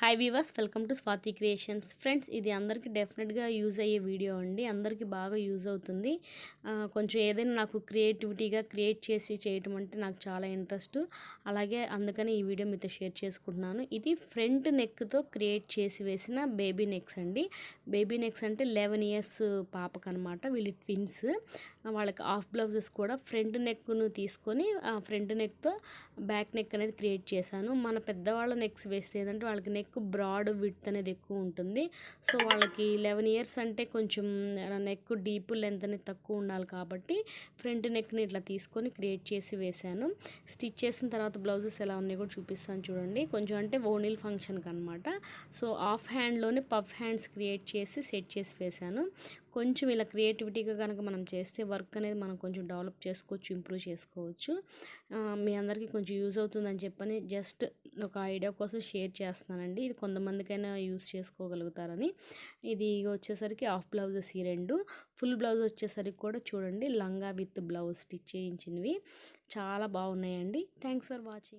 Hi viewers welcome to Swathi creations friends ఇది అందరికీ డెఫినెట్గా యూజ్ అయ్యే వీడియో అండి. అందరికీ బాగా యూజ్ అవుతుంది. కొంచెం ఏదైనా నాకు క్రియేటివిటీగా క్రియేట్ చేసి చేయటం అంటే నాకు చాలా ఇంట్రెస్ట్ అలాగే అందుకని ఈ వీడియో మీతో షేర్ చేసుకుంటున్నాను. ఇది ఫ్రంట్ నెక్తో క్రియేట్ చేసి వేసిన బేబీ నెక్స్ అండి. బేబీ నెక్స్ అంటే లెవెన్ ఇయర్స్ పాపకు అనమాట వీళ్ళు ట్విన్స్ వాళ్ళకి హాఫ్ బ్లౌజెస్ కూడా ఫ్రంట్ నెక్ను తీసుకొని ఫ్రంట్ నెక్తో బ్యాక్ నెక్ అనేది క్రియేట్ చేశాను. మన పెద్దవాళ్ళ నెక్స్ వేస్తే ఏంటంటే వాళ్ళకి నెక్ బ్రాడ్ విడ్త్ అనేది ఎక్కువ ఉంటుంది. సో వాళ్ళకి లెవెన్ ఇయర్స్ అంటే కొంచెం నెక్ డీప్ లెంత్ అనేది తక్కువ ఉండాలి కాబట్టి ఫ్రంట్ నెక్ని ఇట్లా తీసుకొని క్రియేట్ చేసి వేశాను. స్టిచ్ చేసిన తర్వాత బ్లౌజెస్ ఎలా ఉన్నాయో కూడా చూపిస్తాను చూడండి. కొంచెం అంటే ఓనిల్ ఫంక్షన్కి అనమాట సో ఆఫ్ హ్యాండ్లోనే పఫ్ హ్యాండ్స్ క్రియేట్ చేసి సెట్ చేసి వేశాను. కొంచెం ఇలా క్రియేటివిటీగా కనుక మనం చేస్తే వర్క్ అనేది మనం కొంచెం డెవలప్ చేసుకోవచ్చు ఇంప్రూవ్ చేసుకోవచ్చు. మీ అందరికీ కొంచెం యూజ్ అవుతుందని చెప్పని జస్ట్ ఒక ఐడియా కోసం షేర్ చేస్తున్నానండి. ఇది కొంతమందికైనా యూజ్ చేసుకోగలుగుతారని. ఇది వచ్చేసరికి హాఫ్ బ్లౌజెస్ ఈ రెండు. ఫుల్ బ్లౌజ్ వచ్చేసరికి కూడా చూడండి లంగా విత్ బ్లౌజ్ స్టిచ్ చేయించినవి. చాలా బాగున్నాయండి. Thanks for watching.